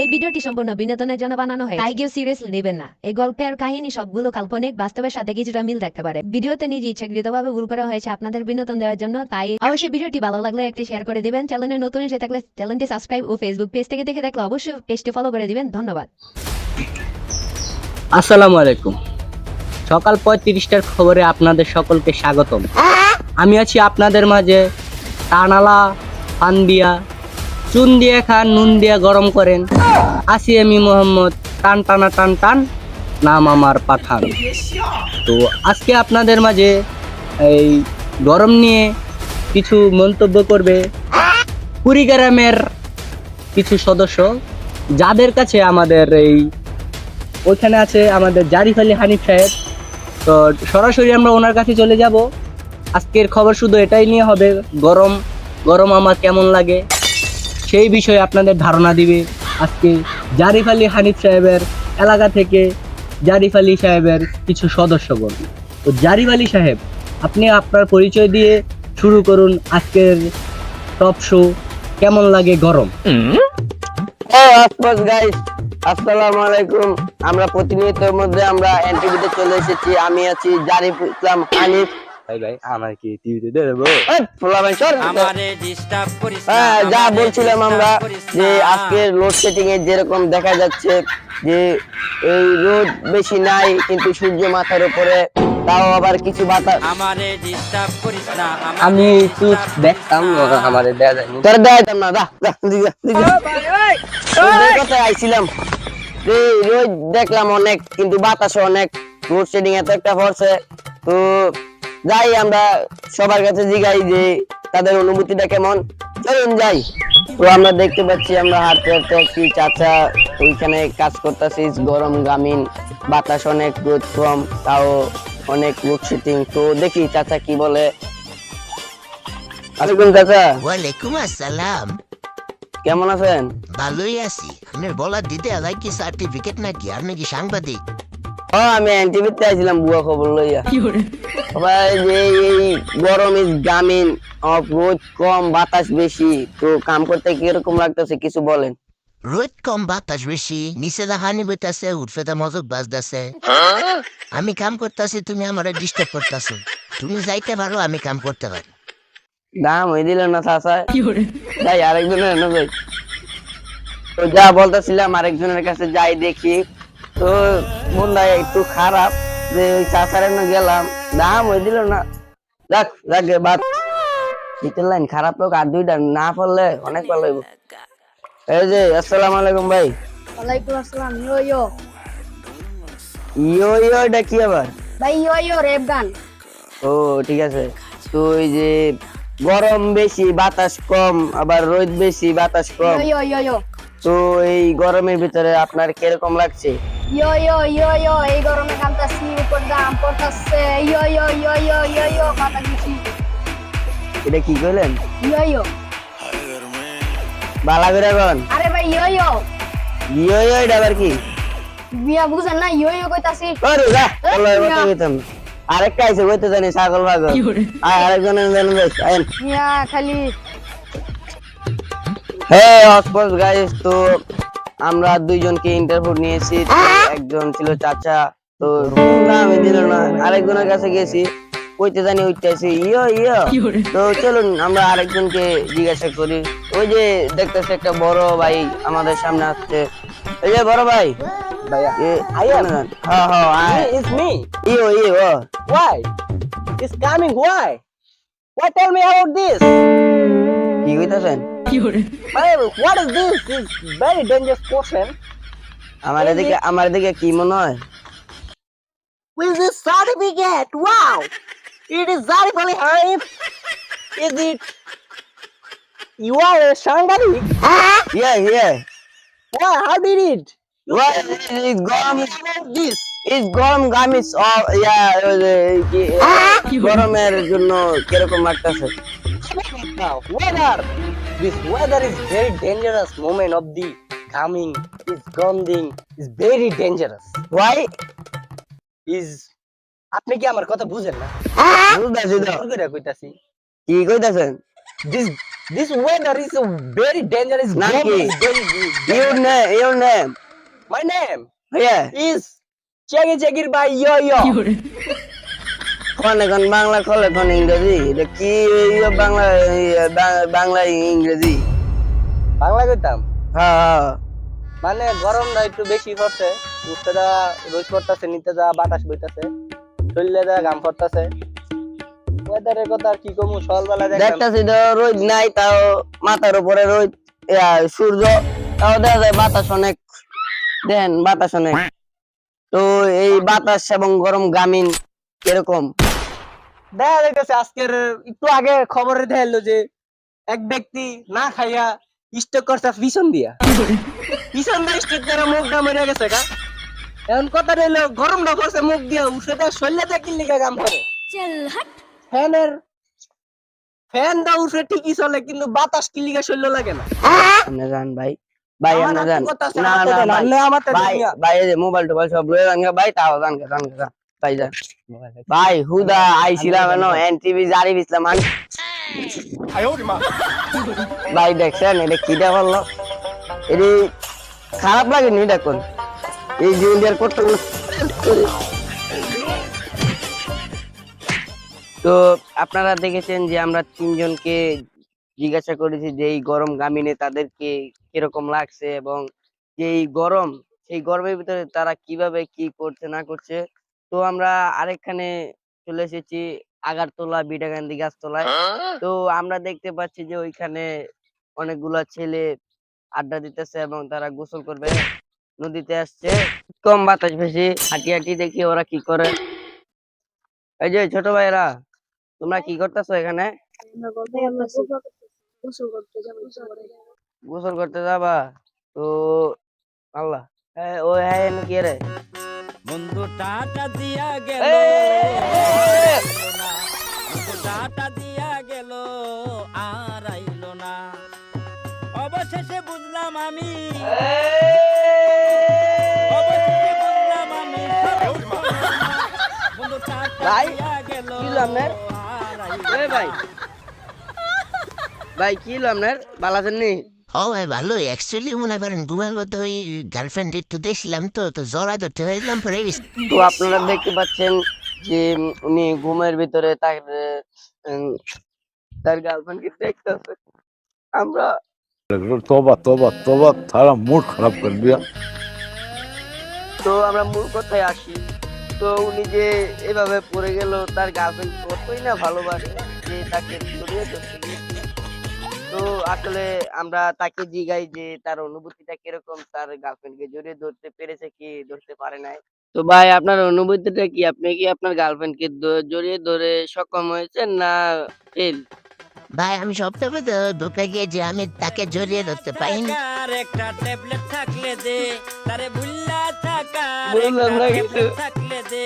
এই ভিডিওটি সম্পূর্ণ বিনোদনের জন্য বানানো হয় তাই কেউ সিরিয়াসলি নেবেন না। এই গল্পের কাহিনী সবগুলো কাল্পনিক, বাস্তবের সাথে কিছুটা মিল থাকতে পারে। ভিডিওতে নিজে ইচ্ছাকৃতভাবে ভুল করা হয়েছে আপনাদের বিনোদন দেওয়ার জন্য, তাই অবশ্যই ভিডিওটি ভালো লাগলে একটি শেয়ার করে দিবেন। চ্যানেলে নতুন এসে থাকলে চ্যানেলটি সাবস্ক্রাইব ও ফেসবুক পেজ থেকে দেখে থাকলে অবশ্যই পেজটি ফলো করে দিবেন। ধন্যবাদ। আসসালামু আলাইকুম। সকাল পঁয়ত্রিশটার খবরে আপনাদের সকলকে স্বাগতম। আমি আছি আপনাদের মাঝে। টানালা পান দিয়া চুন দিয়ে খান, নুন দিয়ে গরম করেন। আসি আমি মোহাম্মদ, টান, টানা, টান টান, নাম আমার পাঠান। তো আজকে আপনাদের মাঝে এই গরম নিয়ে কিছু মন্তব্য করবে কুড়িগ্রামের কিছু সদস্য, যাদের কাছে আমাদের এই ওইখানে আছে আমাদের জারিফ আলী হানিফ সাহেব। তো সরাসরি আমরা ওনার কাছে চলে যাব। আজকের খবর শুধু এটাই নিয়ে হবে, গরম গরম আমার কেমন লাগে? সেই বিষয়ে আপনাদের ধারণা দিবে। আজকে জারিফ আলী হানিফ সাহেবের এলাকা থেকে জারিফ আলী সাহেবের কিছু সদস্যগণ তো জারিফ আলী সাহেব, আপনি আপনার পরিচয় দিয়ে শুরু করুন আজকের টপ শো। কেমন লাগে গরম? আসসালামু আলাইকুম। আমরা প্রতিনিয়তের মধ্যে আমরা এনটিভিতে চলে এসেছি। আমি আছি জারিফ ইসলাম হানিফ। ভাই ভাই আমার কি টিভিতে দেবো ফোলা ভাই, সর। আমারে ডিস্টার্ব করিস না হ্যাঁ যা বলছিলাম আমরা যে আজকে লোডশেডিং এ যেরকম দেখা যাচ্ছে যে এই রোদ বেশি নাই কিন্তু সূর্য মাথার উপরে তাও আবার কিছু বাতাস। আমারে ডিস্টার্ব করিস না আমি একটু দেখতাম আমাদের দেয়া তোর দেখাইতাম না দা দা, দিগা, দিগা। তোদের কথায় আইছিলাম রোদ দেখলাম অনেক কিন্তু বাতাসও অনেক। লোডশেডিং এত একটা পড়ছে তো যাই আমরা সবার কাছে জিগাই যে তাদের অনুভূতিটা কেমন। চলুন যাই। তো আমরা দেখতে পাচ্ছি আমরা হাঁটতে হাঁটতে একটি চাচা ওইখানে কাজ করতেছি গরম গ্রামীণ বাতাস অনেক রোদ কম তাও অনেক লোডশেডিং তো দেখি চাচা কি বলে। আসবেন চাচা। ওয়ালাইকুম আসসালাম। কেমন আছেন? ভালোই আছি। আপনার বলার দিতে আলাই কি সার্টিফিকেট নাকি? আপনি কি সাংবাদিক? আমি এনটিভিতে আইছিলাম বুয়া খবর লইয়া। সবাই যে এই গরম ইজ গ্রামীণ রোদ কম বাতাস বেশি তো কাম করতে কীরকম লাগতেছে কিছু বলেন। রোদ কম বাতাস বেশি নিচে হানি বইতাছে উঠফেতে মজক বাজতেছে। আমি কাম করতেছি তুমি আমার ডিস্টার্ব করতেছো। তুমি যাইতে পারো আমি কাম করতে পারি। দাম হয়ে দিল না চাষা যাই আরেকজনের না যাই তো যা বলতেছিলাম আরেকজনের কাছে যাই দেখি। তো মনটা একটু খারাপ যে ওই গেলাম দাম হয়ে দিল না। যাক যাক বাদ। শীতের লাইন খারাপ লোক আর দুইটা না পড়লে অনেক ভালো হইব। এই যে আসসালামু আলাইকুম ভাই। ওয়ালাইকুম আসসালাম ইয়ো ইয়ো ইয়ো ইয়ো এটা কি আবার? ভাই ইয়ো ইয়ো রেপ গান। ও ঠিক আছে। তো ওই যে গরম বেশি বাতাস কম আবার রোদ বেশি বাতাস কম। তো এই গরমের ভিতরে আপনার কীরকম লাগছে? ইয়ো ইয়ো ইয়ো ইয়ো এই গরমে কামতাছি উপর দাম পড়তাছে। ইয়ো ইয়ো ইয়ো ইয়ো ইয়ো ইয়ো কথা দিছি এটা কি কইলেন? ইয়ো ইয়ো বালা করে কোন। আরে ভাই ইয়ো ইয়ো ইয়ো ইয়ো এটা আবার কি? বিয়া বুঝেন না ইয়ো ইয়ো কইতাছি। আরে যা আল্লাহ কথা কইতাম। আরেকটা আইছে কইতে জানি ছাগল পাগল। আর আরেকজনের বেশ আইন মিয়া খালি। হ্যাঁ অসপোজ গাইস তো আমরা দুইজনকে ইন্টারভিউ নিয়েছি একজন ছিল চাচা তো আমি দিল না আরেকজনের কাছে গেছি কইতে জানি উঠতেছি ইয়ো ইয়ো। তো চলুন আমরা আরেকজনকে জিজ্ঞাসা করি। ওই যে দেখতেছে একটা বড় ভাই আমাদের সামনে আসছে। এই যে বড় ভাই। হ্যাঁ হ্যাঁ ইয়ো ইয়ো কি কইতাছেন? What is this this very dangerous question আমার এদিকে আমার এদিকে কি মনে হয় with this certificate wow it is Zarif Ali is it you are a Shangari yeah yeah why how did it Why is গরম about this is গরম গামিস ইয়া গরমের জন্য কীরকম লাগতেছে now weather this weather is very dangerous moment of the coming is grounding is very dangerous why is আপনি কি আমার কথা বুঝেন না বুঝতেছি তো কি করে কইতাছি কি কইতাছেন this This weather is a very dangerous. Naki. Game is very good. Your name, your name. My name Yeah. is Chegi Chegir by Yo Yo. কোন এখন বাংলা খোলে কোন ইংরেজি? এটা কি বাংলা বাংলা ইংরেজি? বাংলা কইতাম? হ্যাঁ হ্যাঁ। মানে গরমটা একটু বেশি পড়ছে উঠতে যা রোদ পড়তেছে নিতে যা বাতাস বইতাছে শরীরে যা ঘাম পড়তেছে ওয়েদারের কথা আর কি কমু সকালবেলা দেখতেছি তো রোদ নাই তাও মাথার উপরে রোদ সূর্য তাও দেখা যায় বাতাস অনেক। দেন বাতাস অনেক। তো এই বাতাস এবং গরম গামিন কীরকম দেখা যাইতেছে আজকের একটু আগে খবরে দেখাইলো যে এক ব্যক্তি না খাইয়া স্টক করছে পিছন দিয়া। পিছন দিয়ে স্টক করে মুখটা মরে গেছে গা। এখন কথা রইল গরমটা পড়ছে মুখ দিয়া উঠে শরীরে কিনলে কাম করে। ফ্যানের ফ্যান দা উঠে ঠিকই চলে কিন্তু বাতাস কিলিকা শরীর লাগে না। আপনি যান ভাই। ভাই আমার আপনি না না ভাই। ভাই মোবাইল টোবাইল সব রয়ে যান গা, ভাই তাও যান গা, ভাই হুদা আইছিলাম এনো এনটিভি জারি দিছিলাম আন ভাই দেখছেন এটা কি কিটা বলল এটি খারাপ লাগেনি দেখুন এই যে ইন্ডিয়ার করতে তো আপনারা দেখেছেন যে আমরা তিনজনকে জিজ্ঞাসা করেছি যে এই গরম গামিনে তাদেরকে কীরকম লাগছে এবং যে এই গরম সেই গরমের ভিতরে তারা কীভাবে কি করছে না করছে? তো আমরা আরেকখানে চলে এসেছি আগারতলা বিটাকান্দি গাছতলায়। তো আমরা দেখতে পাচ্ছি যে ওইখানে অনেকগুলা ছেলে আড্ডা দিতেছে এবং তারা গোসল করবে নদীতে আসছে। কম বাতাস বেশি হাঁটি হাঁটি দেখি ওরা কি করে। এই যে ছোট ভাইরা তোমরা কি করতেছো এখানে? গোসল করতে যাবা। তো আল্লাহ। হ্যাঁ ও হ্যাঁ কি রে? বন্ধু টাটা দিয়া গেল! বন্ধু টাটা দিয়া গেল আর আইলো না। অবশেষে বুঝলাম আমি। অবশেষে বুঝলাম আমি। বন্ধু টাটা ভাই, দিয়া গেল ভাই। ভাই কি হলো আপনার আছেন সবাই ভালো অ্যাকচুয়ালি মনে করেন ঘুমের মধ্যে ওই গার্লফ্রেন্ড একটু দেখছিলাম তো তো জ্বর ধরতে হয়েছিলাম পরে তো আপনারা দেখতে পাচ্ছেন যে উনি ঘুমের ভিতরে তার তার গার্লফ্রেন্ডকে দেখতেছে আমরা তোবা তোবা তোবা তারা মুড খারাপ কর দিয়া তো আমরা মূল কথায় আসি তো উনি যে এভাবে পড়ে গেল তার গার্লফ্রেন্ড কতই না ভালোবাসে যে তাকে ছড়িয়ে দিচ্ছে তো আসলে আমরা তাকে জিগাই যে তার অনুভূতিটা কীরকম তার গার্লফ্রেন্ড কে জড়িয়ে ধরতে পেরেছে কি ধরতে পারে নাই। তো ভাই আপনার অনুভূতিটা কি? আপনি কি আপনার গার্লফ্রেন্ড কে দ- জড়িয়ে ধরে সক্ষম হয়েছেন না ফেল ভাই আমি সপ্তাহে ঢুকে গিয়ে যে আমি তাকে জড়িয়ে ধরতে পাইনি থাকার একটা ট্যাবলেট থাকলে দে তারে ভুল্লা থাকার বললাম একটা না কিছু। থাকলে দে।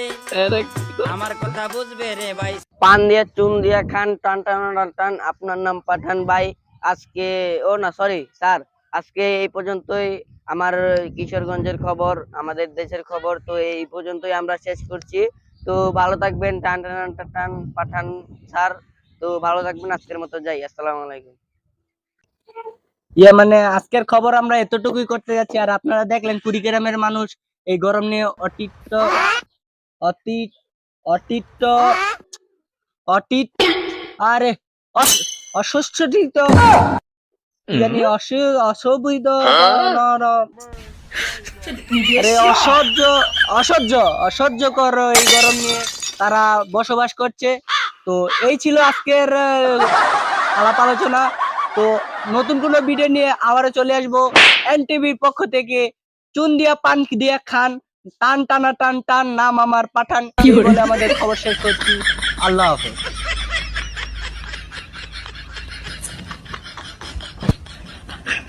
আমার কথা বুঝবে রে ভাই। পান দিয়া চুন দিয়া খান টান টান টান টান আপনার নাম পাঠান ভাই। আজকে, ও না সরি স্যার, আজকে এই পর্যন্তই আমার কিশোরগঞ্জের খবর, আমাদের দেশের খবর, তো এই পর্যন্তই আমরা শেষ করছি। তো ভালো থাকবেন, টান টান টান পাঠান, স্যার। তো ভালো থাকবেন, আজকের মতো যাই, আসসালামু আলাইকুম। ইয়ে মানে আজকের খবর আমরা এতটুকুই করতে যাচ্ছি, আর আপনারা দেখলেন কুড়িগ্রামের মানুষ এই গরম নিয়ে অতিত্ব অতীত অতীত অতীত আরে অসুস্থিত জানি অসু- অসুবিধ আরে অসহ্য। অসহ্য অসহ্যকর এই গরম নিয়ে তারা বসবাস করছে। তো এই ছিল আজকের আলাপ আলোচনা। তো নতুন কোনো ভিডিও নিয়ে আবারও চলে আসব। এনটিভির পক্ষ থেকে চুন দিয়া পান দিয়া খান টান টানা টান টান নাম আমার পাঠান। এই বলে? আমাদের খবর শেষ করছি। আল্লাহ হাফেজ।